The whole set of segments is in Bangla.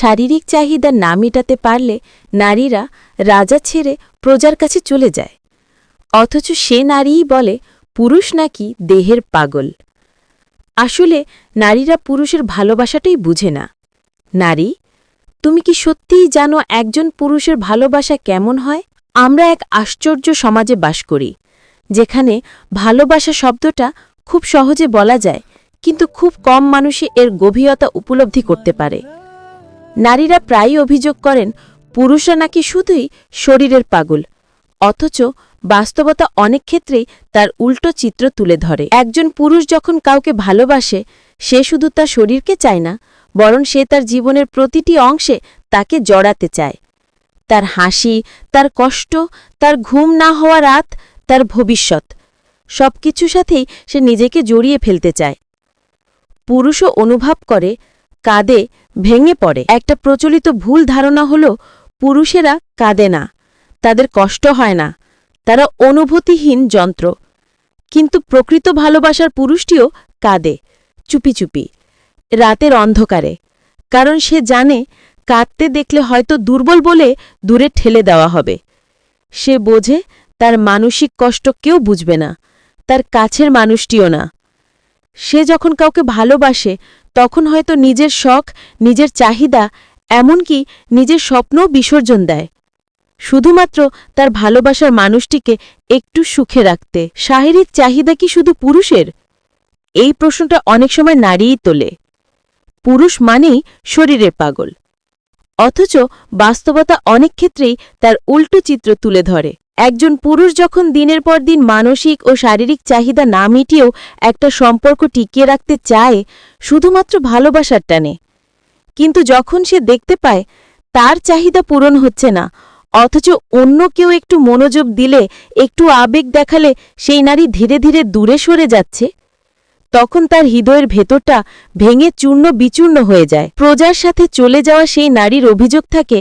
শারীরিক চাহিদা না মেটাতে পারলে নারীরা রাজা ছেড়ে প্রজার কাছে চলে যায়। অথচ সে নারীই বলে, পুরুষ নাকি দেহের পাগল? আসলে নারীরা পুরুষের ভালোবাসাটাই বুঝে না। নারী, তুমি কি সত্যিই জানো একজন পুরুষের ভালোবাসা কেমন হয়? আমরা এক আশ্চর্য সমাজে বাস করি, যেখানে ভালোবাসা শব্দটা খুব সহজে বলা যায়, কিন্তু খুব কম মানুষই এর গভীরতা উপলব্ধি করতে পারে। নারীরা প্রায়ই অভিযোগ করেন, পুরুষরা নাকি শুধুই শরীরের পাগল। অথচ বাস্তবতা অনেক ক্ষেত্রেই তার উল্টো চিত্র তুলে ধরে। একজন পুরুষ যখন কাউকে ভালোবাসে, সে শুধু তার শরীরকে চায় না, বরং সে তার জীবনের প্রতিটি অংশে তাকে জড়াতে চায়। তার হাসি, তার কষ্ট, তার ঘুম না হওয়া রাত, তার ভবিষ্যৎ সব কিছুর সাথেই সে নিজেকে জড়িয়ে ফেলতে চায়। পুরুষও অনুভব করে কাঁদে, ভেঙে পড়ে। একটা প্রচলিত ভুল ধারণা হল, পুরুষেরা কাঁদে না, তাদের কষ্ট হয় না, তারা অনুভূতিহীন যন্ত্র। কিন্তু প্রকৃত ভালোবাসার পুরুষটিও কাঁদে, চুপি চুপি, রাতের অন্ধকারে। কারণ সে জানে, কাঁদতে দেখলে হয়তো দুর্বল বলে দূরে ঠেলে দেওয়া হবে। সে বোঝে, তার মানসিক কষ্ট কেউ বুঝবে না, তার কাছের মানুষটিও না। সে যখন কাউকে ভালোবাসে তখন হয়তো নিজের শখ, নিজের চাহিদা, এমনকি নিজের স্বপ্নও বিসর্জন দেয়। শুধুমাত্র তার ভালোবাসার মানুষটিকে একটু সুখে রাখতে। শারীরিক চাহিদা কি শুধু পুরুষের? এই প্রশ্নটা অনেক সময় নারীই তোলে। পুরুষ মানেই শরীরের পাগল। অথচ বাস্তবতা অনেক ক্ষেত্রেই তার উল্টো চিত্র তুলে ধরে। একজন পুরুষ যখন দিনের পর দিন মানসিক ও শারীরিক চাহিদা না মিটিয়েও একটা সম্পর্ক টিকিয়ে রাখতে চায়, শুধুমাত্র ভালোবাসার টানে। কিন্তু যখন সে দেখতে পায়, তার চাহিদা পূরণ হচ্ছে না, অথচ অন্য কেউ একটু মনোযোগ দিলে, একটু আবেগ দেখালে সেই নারী ধীরে ধীরে দূরে সরে যাচ্ছে। তখন তার হৃদয়ের ভেতরটা ভেঙে চূর্ণ বিচূর্ণ হয়ে যায়। প্রজার সাথে চলে যাওয়া সেই নারীর অভিযোগ থাকে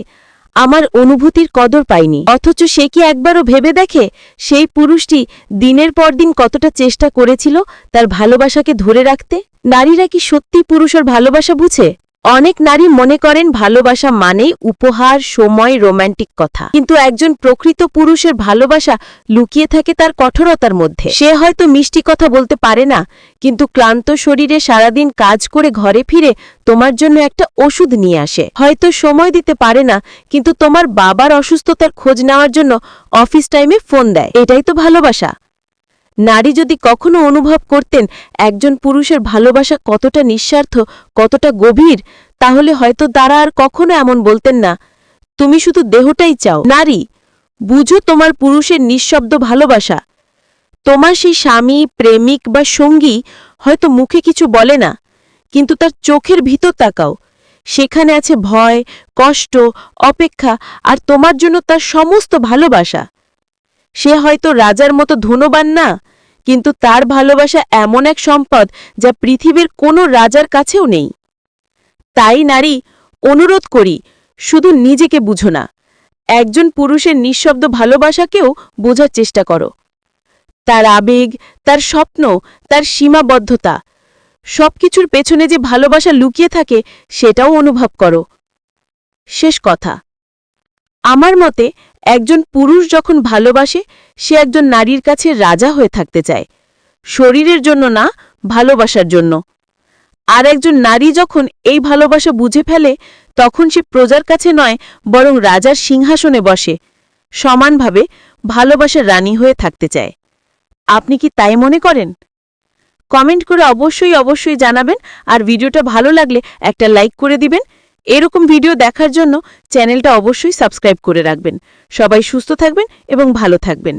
আমার অনুভূতির কদর পাইনি। অথচ সে কি একবারও ভেবে দেখে সেই পুরুষটি দিনের পর দিন কতটা চেষ্টা করেছিল তার ভালোবাসাকে ধরে রাখতে? নারীরা কি সত্যি পুরুষের ভালোবাসা বুঝে? অনেক নারী মনে করেন ভালোবাসা মানেই উপহার, সময় রোম্যান্টিক কথা। কিন্তু একজন প্রকৃত পুরুষের ভালোবাসা লুকিয়ে থাকে তার কঠোরতার মধ্যে। সে হয়তো মিষ্টি কথা বলতে পারে না, কিন্তু ক্লান্ত শরীরে সারাদিন কাজ করে ঘরে ফিরে তোমার জন্য একটা ওষুধ নিয়ে আসে। হয়তো সময় দিতে পারে না, কিন্তু তোমার বাবার অসুস্থতার খোঁজ নেওয়ার জন্য অফিস টাইমে ফোন দেয়। এটাই তো ভালোবাসা। নারী যদি কখনো অনুভব করতেন একজন পুরুষের ভালোবাসা কতটা নিঃস্বার্থ, কতটা গভীর, তাহলে হয়তো তারা আর কখনো এমন বলতেন না। তুমি শুধু দেহটাই চাও। নারী, বুঝো তোমার পুরুষের নিঃশব্দ ভালোবাসা। তোমার সেই স্বামী, প্রেমিক বা সঙ্গী হয়তো মুখে কিছু বলে না, কিন্তু তার চোখের ভিতর তাকাও। সেখানে আছে ভয়, কষ্ট, অপেক্ষা আর তোমার জন্য তার সমস্ত ভালোবাসা। সে হয়তো রাজার মতো ধনবান না কিন্তু তার ভালোবাসা এমন এক সম্পদ যা পৃথিবীর কোনো রাজার কাছেও নেই। তাই নারী, অনুরোধ করি, শুধু নিজেকে বুঝো না। একজন পুরুষের নিঃশব্দ ভালোবাসাকেও বোঝার চেষ্টা করো। তার আবেগ, তার স্বপ্ন, তার সীমাবদ্ধতা, সবকিছুর পেছনে যে ভালোবাসা লুকিয়ে থাকে, সেটাও অনুভব করো। শেষ কথা। আমার মতে একজন পুরুষ যখন ভালোবাসে, সে একজন নারীর কাছে রাজা হয়ে থাকতে চায়। শরীরের জন্য না, ভালোবাসার জন্য। আর একজন নারী যখন এই ভালোবাসা বুঝে ফেলে, তখন সে প্রজার কাছে নয়, বরং রাজার সিংহাসনে বসে। সমানভাবে ভালোবাসার রানী হয়ে থাকতে চায়। আপনি কি তাই মনে করেন? কমেন্ট করে অবশ্যই অবশ্যই জানাবেন, আর ভিডিওটা ভালো লাগলে একটা লাইক করে দিবেন। এরকম ভিডিও দেখার জন্য চ্যানেলটা অবশ্যই সাবস্ক্রাইব করে রাখবেন। সবাই সুস্থ থাকবেন এবং ভালো থাকবেন।